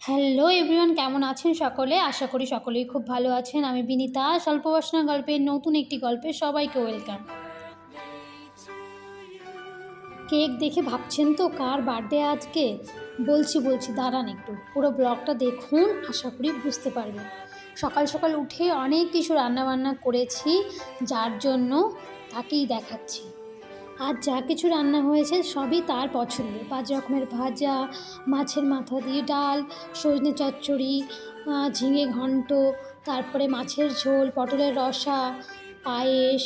Hello everyone কেমন আছেন সকলে? আশা করি সকলেই খুব ভালো আছেন। আমি বিনীতা স্বল্প বাসনা গল্পের নতুন একটি গল্পে সবাইকে ওয়েলকাম কেক দেখে ভাবছেন তো, কার বার্থডে আজকে? বলছি বলছি, দাঁড়ান একটু। পুরো ব্লগটা দেখুন, আশা করি বুঝতে পারবেন। সকাল সকাল উঠে অনেক কিছু রান্নাবান্না করেছি, যার জন্য তাকেই দেখাচ্ছি। আর যা কিছু রান্না হয়েছে সবই তার পছন্দের পাঁচ রকমের ভাজা, মাছের মাথা দিয়ে ডাল, সজনে চচ্চড়ি ঝিঙে ঘন্ট, তারপরে মাছের ঝোল, পটলের রসা, পায়েস,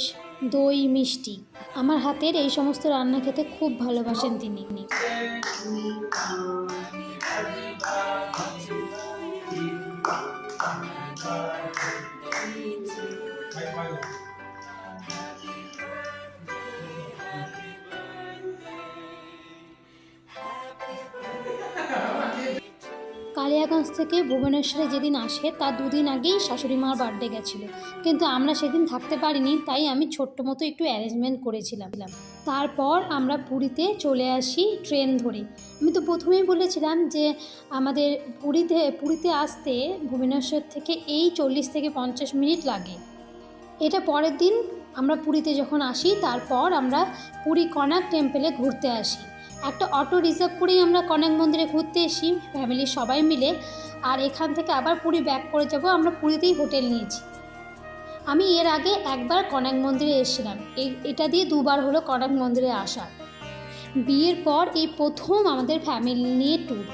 দই, মিষ্টি। আমার হাতের এই সমস্ত রান্না খেতে খুব ভালোবাসেন তিনি। কালিয়াগঞ্জ থেকে ভুবনেশ্বরে যেদিন আসে, তার দুদিন আগেই শাশুড়ি মার বার্থডে গেছিল। কিন্তু আমরা সেদিন থাকতে পারিনি, তাই আমি ছোট্ট মতো একটু অ্যারেঞ্জমেন্ট করেছিলাম। তারপর আমরা পুরীতে চলে আসি ট্রেন ধরে। আমি তো প্রথমেই বলেছিলাম যে, আমাদের পুরীতে পুরীতে আসতে ভুবনেশ্বর থেকে এই চল্লিশ থেকে পঞ্চাশ মিনিট লাগে। এটা পরের দিন আমরা পুরীতে যখন আসি, তারপর আমরা পুরী কনাক টেম্পেলে ঘুরতে আসি। একটা অটো রিজার্ভ করেই আমরা কনাক মন্দিরে ঘুরতে এসি ফ্যামিলির সবাই মিলে। আর এখান থেকে আবার পুরী ব্যাক করে যাব, আমরা পুরীতেই হোটেল নিয়েছি। আমি এর আগে একবার কনাক মন্দিরে এসেছিলাম, এই, এটা দিয়ে দুবার হলো কনাক মন্দিরে আসা। বিয়ের পর এই প্রথম আমাদের ফ্যামিলি নিয়ে ট্যুর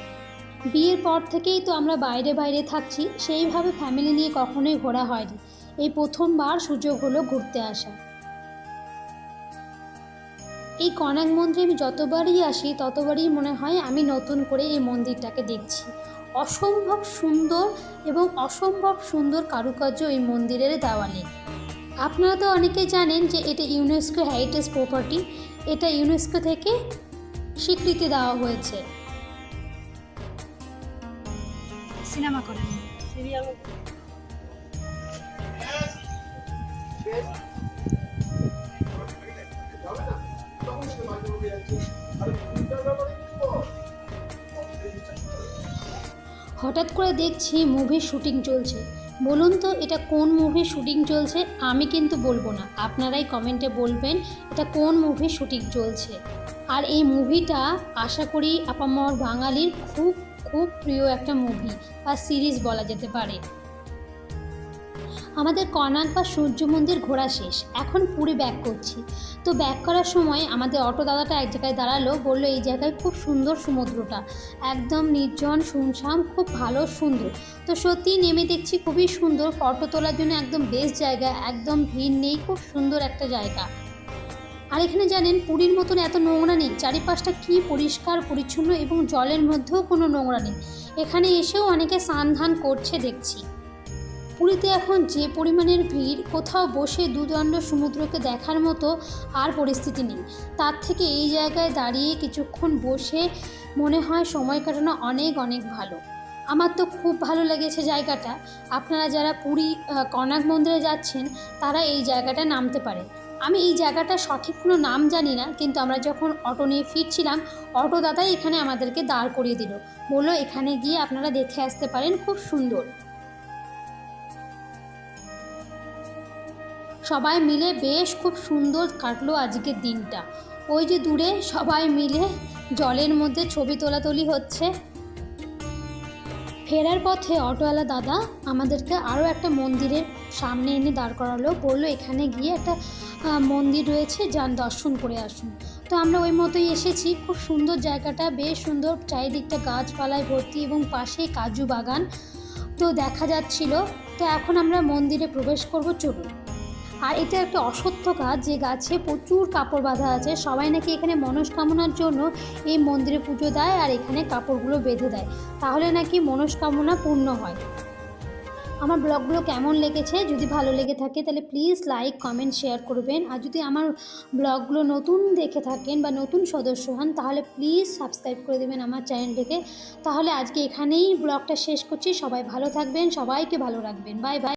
বিয়ের পর থেকেই তো আমরা বাইরে বাইরে থাকছি, সেইভাবে ফ্যামিলি নিয়ে কখনোই ঘোরা হয়নি। এই প্রথমবার সুযোগ হলো ঘুরতে আসা। এই কনাক মন্দিরে আমি যতবারই আসি, ততবারই মনে হয় আমি নতুন করে এই মন্দিরটাকে দেখছি। অসম্ভব সুন্দর এবং অসম্ভব সুন্দর কারুকার্য এই মন্দিরের দেওয়ালে। আপনারা তো অনেকেই জানেন যে এটা ইউনেস্কো হেরিটেজ প্রপার্টি এটা ইউনেস্কো থেকে স্বীকৃতি দেওয়া হয়েছে। সিনেমা করেন। সিরিয়াল। হঠাৎ করে দেখছি মুভির শুটিং চলছে। বলুন তো, এটা কোন মুভির শুটিং চলছে? আমি কিন্তু বলব না। আপনারাই কমেন্টে বলবেন, এটা কোন মুভির শুটিং চলছে? আর এই মুভিটা আশা করি আপামর বাঙালির খুব খুব প্রিয় একটা মুভি বা সিরিজ বলা যেতে পারে। আমাদের কনাক বা সূর্য মন্দির ঘোরা শেষ। এখন পুরী ব্যাক করছি। তো ব্যাক করার সময় আমাদের অটো দাদাটা এক জায়গায় দাঁড়াল, বলল, এই জায়গায় খুব সুন্দর সমুদ্রটা। একদম নির্জন শুনশাম খুব ভালো, সুন্দর। তো সত্যিই নেমে দেখছি খুবই সুন্দর। ফটো তোলার জন্য একদম বেস্ট জায়গা, একদম ভিড় নেই, খুব সুন্দর একটা জায়গা। আর এখানে জানেন, পুরীর মতন এত নোংরা নেই। চারিপাশটা কি পরিষ্কার, পরিচ্ছন্ন এবং জলের মধ্যেও কোনো নোংরা নেই। এখানে এসেও অনেকে স্নান ধান করছে দেখছি। পুরীতে এখন যে পরিমাণের ভিড়, কোথাও বসে দুদণ্ড সমুদ্রকে দেখার মতো আর পরিস্থিতি নেই। তার থেকে এই জায়গায় দাঁড়িয়ে কিছুক্ষণ বসে মনে হয় সময় কাটানো অনেক অনেক ভালো। আমার তো খুব ভালো লেগেছে জায়গাটা। আপনারা যারা পুরী কনাক মন্দিরে যাচ্ছেন, তারা এই জায়গাটায় নামতে পারে। আমি এই জায়গাটা সঠিক কোনো নাম জানি না, কিন্তু আমরা যখন অটো নিয়ে ফিরছিলাম অটো দাদাই এখানে আমাদেরকে দাঁড় করিয়ে দিল। বলল, এখানে গিয়ে আপনারা দেখে আসতে পারেন, খুব সুন্দর। সবাই মিলে বেশ খুব সুন্দর কাটলো আজকের দিনটা। ওই যে দূরে সবাই মিলে জলের মধ্যে ছবি তোলাতুলি হচ্ছে। ফেরার পথে অটোওয়ালা দাদা আমাদেরকে আরও একটা মন্দিরের সামনে এনে দাঁড় করালো। বলল, এখানে গিয়ে একটা মন্দির রয়েছে, যান, দর্শন করে আসুন। তো আমরা ওই মতোই এসেছি। খুব সুন্দর জায়গাটা, বেশ সুন্দর, চারিদিকটা গাছপালায় ভর্তি এবং পাশে কাজু বাগান। তো দেখা যাচ্ছিল। তো এখন আমরা মন্দিরে প্রবেশ করব, চলুন। আর এটা একটা অসত্য গাছ, যে গাছে প্রচুর কাপড় বাঁধা আছে। সবাই নাকি এখানে মনস্কামনার জন্য এই মন্দিরে পুজো দেয় আর এখানে কাপড়গুলো বেঁধে দেয়। তাহলে নাকি মনস্কামনা পূর্ণ হয়। আমার ব্লগগুলো কেমন লেগেছে? যদি ভালো লেগে থাকে, তাহলে প্লিজ লাইক, কমেন্ট, শেয়ার করবেন। আর যদি আমার ব্লগগুলো নতুন দেখে থাকেন বা নতুন সদস্য হন, তাহলে প্লিজ সাবস্ক্রাইব করে দেবেন আমার চ্যানেলটিকে তাহলে আজকে এখানেই ব্লগটা শেষ করছি। সবাই ভালো থাকবেন, সবাইকে ভালো রাখবেন। Bye bye.